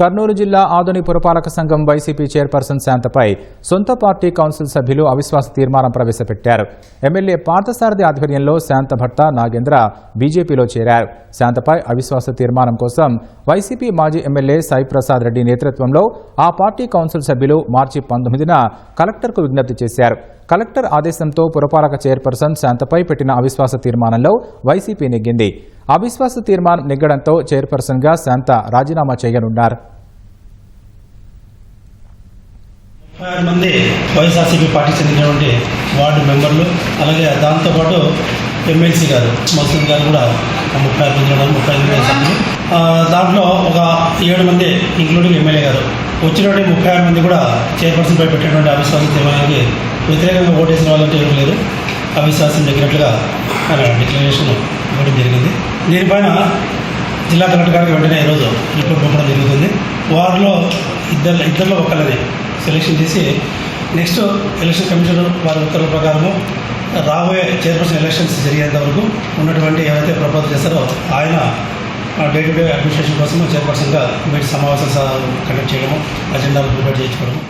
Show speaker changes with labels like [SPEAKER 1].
[SPEAKER 1] కర్నూలు జిల్లా ఆధుని పురపాలక సంఘం వైసీపీ చైర్పర్సన్ శాంతపై సొంత పార్టీ కౌన్సిల్ సభ్యులు అవిశ్వాస తీర్మానం ప్రవేశపెట్టారు. ఎమ్మెల్యే పార్థసారథి ఆధ్వర్యంలో శాంత భట్ట నాగేంద్ర బీజేపీలో చేరారు. శాంతపై అవిశ్వాస తీర్మానం కోసం వైసీపీ మాజీ ఎమ్మెల్యే సాయిప్రసాద్ రెడ్డి నేతృత్వంలో ఆ పార్టీ కౌన్సిల్ సభ్యులు మార్చి పంతొమ్మిదిన కలెక్టర్కు విజ్ఞప్తి చేశారు. కలెక్టర్ ఆదేశంతో పురపాలక చైర్పర్సన్ శాంతపై పెట్టిన అవిశ్వాస తీర్మానంలో వైసీపీ నెగ్గింది. అవిశ్వాస తీర్మానం నెగ్గడంతో చైర్పర్సన్గా శాంత రాజీనామా చేయనున్నారు.
[SPEAKER 2] ఆరు మంది వైఎస్ఆర్సీపీ పార్టీ చెందినటువంటి వార్డు మెంబర్లు అలాగే దాంతోపాటు ఎమ్మెల్సీ గారు మసూద్ గారు కూడా ముప్పై ఐదు మంది ఉన్నారు ముప్పై ఐదు మంది సభ్యులు దాంట్లో ఒక ఏడు మంది ఇంక్లూడింగ్ ఎమ్మెల్యే గారు. వచ్చినటువంటి ముప్పై ఆరు మంది కూడా చైర్పర్సన్పై పెట్టినటువంటి అవిశ్వాస తీర్మానానికి వ్యతిరేకంగా ఓటేసిన వాళ్ళంటే ఎవరు లేరు. అవిశ్వాసం దగ్గరట్లుగా ఆయన డిక్లరేషన్ ఇవ్వడం జరిగింది. దీనిపైన జిల్లా కలెక్టర్ గారికి వెంటనే ఈరోజు రిపోర్ట్ పంపడం జరుగుతుంది. వారిలో ఇద్దరు ఇద్దరిలో ఒకళ్ళని సెలెక్షన్ చేసి నెక్స్ట్ ఎలక్షన్ కమిషన్ వారి ఉత్తర్వుల ప్రకారము రాబోయే చైర్పర్సన్ ఎలక్షన్స్ జరిగేంత వరకు ఉన్నటువంటి ఏవైతే ప్రపోజల్ చేస్తారో ఆయన డే టు డే అడ్మినిస్ట్రేషన్ కోసం చైర్పర్సన్గా మీటి సమావేశం కండక్ట్ చేయడము అజెండాలు ప్రిపేర్ చేయించుకోవడము.